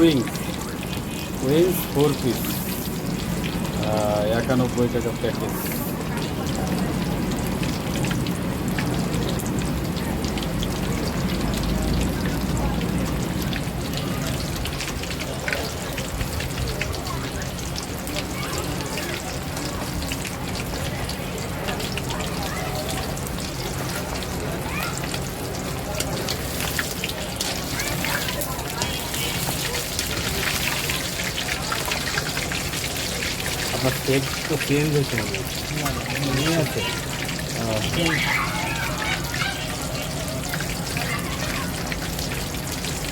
Wings wings four piece একানব্বই টাকা package. আপনার তো চেঞ্জ হয়েছে মনে আছে।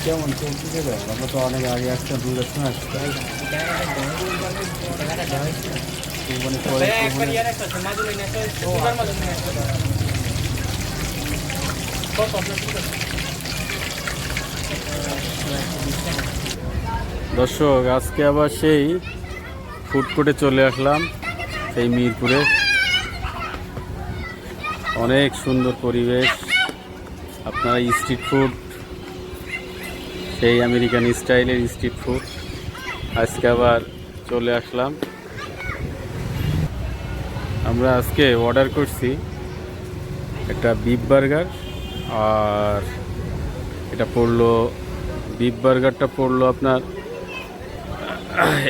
কেমন? চলছে তো আমরা তো অনেক আগে সময় আসতাম কুরবানি পরে দর্শক আজকে আবার সেই ফুড কোর্টে চলে আসলাম, সেই মিরপুরে। অনেক সুন্দর পরিবেশ। আপনারা স্ট্রিট ফুড সেই আমেরিকান স্টাইলের স্ট্রিট ফুড আজকে আবার চলে আসলাম। আমরা আজকে অর্ডার করছি একটা বিফ বার্গার আর এটা পড়ল বিফ বার্গারটা পড়ল আপনার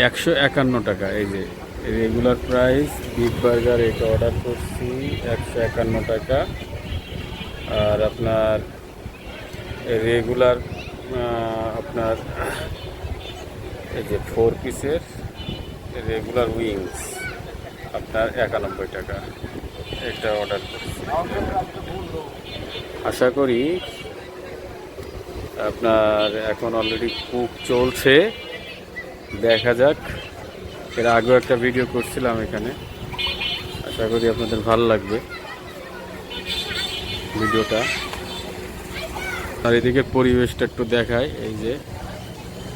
একশো একান্ন টাকা, এই যে রেগুলার প্রাইস বিগ বার্গার এটা অর্ডার করছি, একশো একান্ন টাকা। আর আপনার রেগুলার আপনার এই যে ফোর পিসের রেগুলার উইংস আপনার একানব্বই টাকা। এটা অর্ডার করছি। আশা করি আপনার এখন অলরেডি কুক চলছে। দেখা যাক। এর আগেও একটা ভিডিও করছিলাম এখানে। আশা করি আপনাদের ভালো লাগবে ভিডিওটা। আর এদিকে পরিবেশটা একটু দেখায়, এই যে।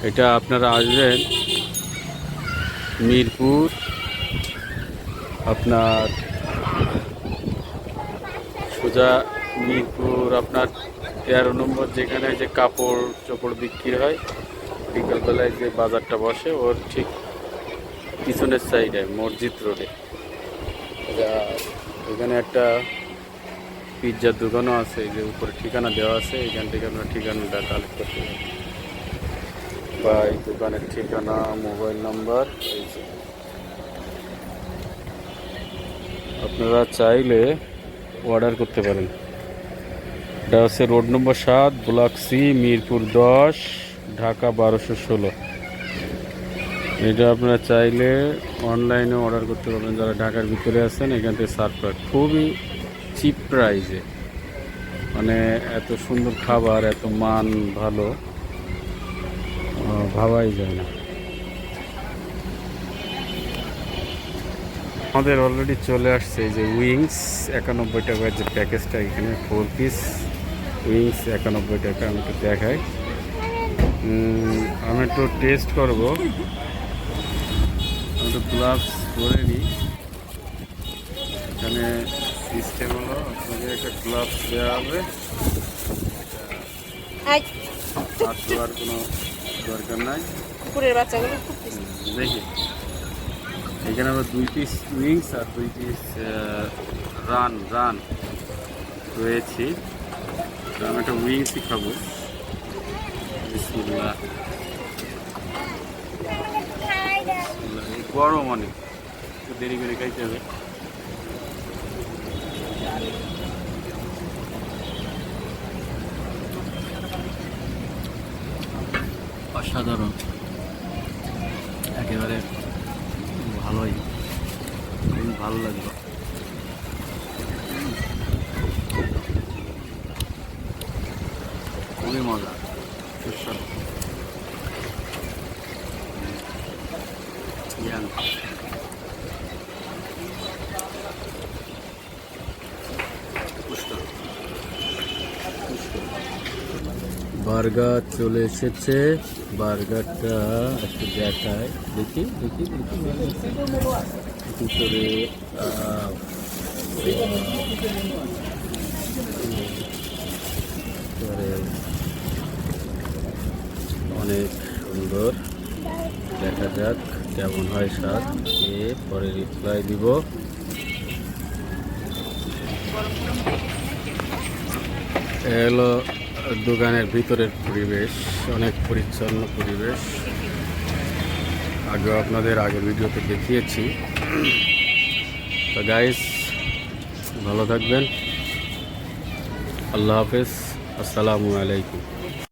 এটা আপনারা আসবেন মিরপুর, আপনার সোজা মিরপুর, আপনার তেরো নম্বর যেখানে যে কাপড় চোপড় বিক্রি হয় বিকালবেলায় যে বাজারটা বসে, ওর ঠিক পিছনের সাইডে মসজিদ রোডে এখানে একটা পিৎজার দোকানও আছে যে উপরে ঠিকানা দেওয়া আছে, এখান থেকে আপনার ঠিকানাটা কালেক্ট করতে পারি। বা এই দোকানের ঠিকানা মোবাইল নাম্বার এই যে। আপনারা চাইলে অর্ডার করতে পারেন। এটা হচ্ছে রোড নম্বর সাত, ব্লক সি, মিরপুর দশ। ঢাকা বারোশো ষোলো। এটা আপনারা চাইলে অনলাইনে অর্ডার করতে পারবেন। যারা ঢাকার ভিতরে আছেন, এখান থেকে সার্ভ করে। খুবই চিপ প্রাইজে মানে এত সুন্দর খাবার, এত মান ভালো ভাবাই যায় না। আমাদের অলরেডি চলে আসছে যে উইংস একানব্বই টাকার যে প্যাকেজটা এখানে ফোর পিস উইংস একানব্বই টাকা, আমি একটু দেখাই। আমি একটু টেস্ট করব। আমি একটু গ্লাভস পরে নিই এখানে সিস্টেম হলো আপনাকে একটা গ্লাভস দেওয়া হবে। হাত ধোয়ার কোনো দরকার নাই। কুকুরের বাচ্চাগুলো খুব দেখি। এখানে আবার দুই পিস উইংস আর দুই পিস রান রান রয়েছে। আমি একটা উইংসই খাব বিসমিল্লাহ। গরম অনেক। দেরি করে খাইতে হবে। অসাধারণ। একেবারে ভালোই। খুব ভালো লাগল। খুবই মজা। বার্গার চলে এসেছে। বার্গারটা একটু দেখায় দেখি দেখি ভিতরে এবারে অনেক সুন্দর। দেখা যাক কেমন হয় স্বাদ। এ পরে রিপ্লাই দিব। এলো দোকানের ভিতরের পরিবেশ, অনেক পরিচ্ছন্ন পরিবেশ। আগেও আপনাদের আগের ভিডিওতে দেখিয়েছি। তো গাইস ভালো থাকবেন। আল্লাহ হাফেজ। আসসালামু আলাইকুম।